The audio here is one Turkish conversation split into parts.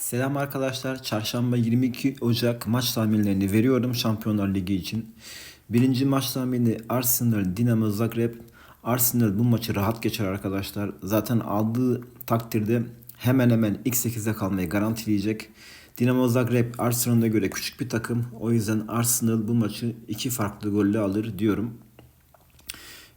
Selam arkadaşlar. Çarşamba 22 Ocak maç tahminlerini veriyorum Şampiyonlar Ligi için. Birinci maç tahmini Arsenal Dinamo Zagreb. Arsenal bu maçı rahat geçer arkadaşlar. Zaten aldığı takdirde hemen hemen ilk 8'de kalmayı garantileyecek. Dinamo Zagreb Arsenal'a göre küçük bir takım. O yüzden Arsenal bu maçı iki farklı golle alır diyorum.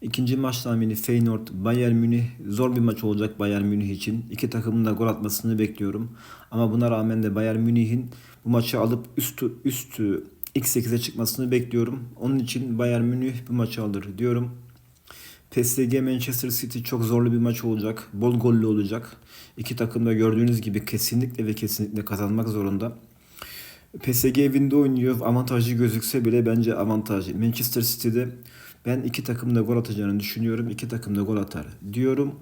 İkinci maç tahmini Feyenoord Bayern Münih zor bir maç olacak Bayern Münih için. İki takımın da gol atmasını bekliyorum. Ama buna rağmen de Bayern Münih'in bu maçı alıp üstü üstü ilk 8'e çıkmasını bekliyorum. Onun için Bayern Münih bu maçı alır diyorum. PSG Manchester City çok zorlu bir maç olacak. Bol gollü olacak. İki takım da gördüğünüz gibi kesinlikle ve kesinlikle kazanmak zorunda. PSG evinde oynuyor. Avantajlı gözükse bile bence avantajlı. Manchester City'de ben iki takım da gol atacağını düşünüyorum. İki takım da gol atar diyorum.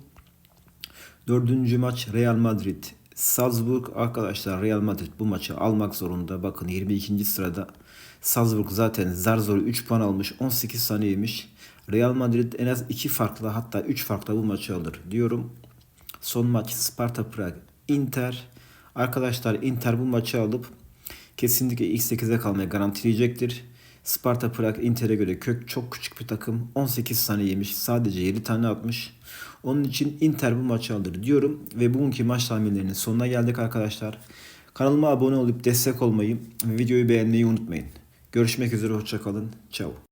Dördüncü maç Real Madrid. Salzburg arkadaşlar Real Madrid bu maçı almak zorunda. Bakın 22. sırada. Salzburg zaten zar zor 3 puan almış. 18 saniyeymiş. Real Madrid en az 2 farkla hatta 3 farkla bu maçı alır diyorum. Son maç Sparta Prag. Inter. Arkadaşlar Inter bu maçı alıp kesinlikle ilk 8'e kalmayı garantileyecektir. Sparta Prag Inter'e göre kök çok küçük bir takım. 18 tane yemiş. Sadece 7 tane atmış. Onun için Inter bu maçı alır diyorum. Ve bugünkü maç tahminlerinin sonuna geldik arkadaşlar. Kanalıma abone olup destek olmayı ve videoyu beğenmeyi unutmayın. Görüşmek üzere hoşçakalın. Ciao.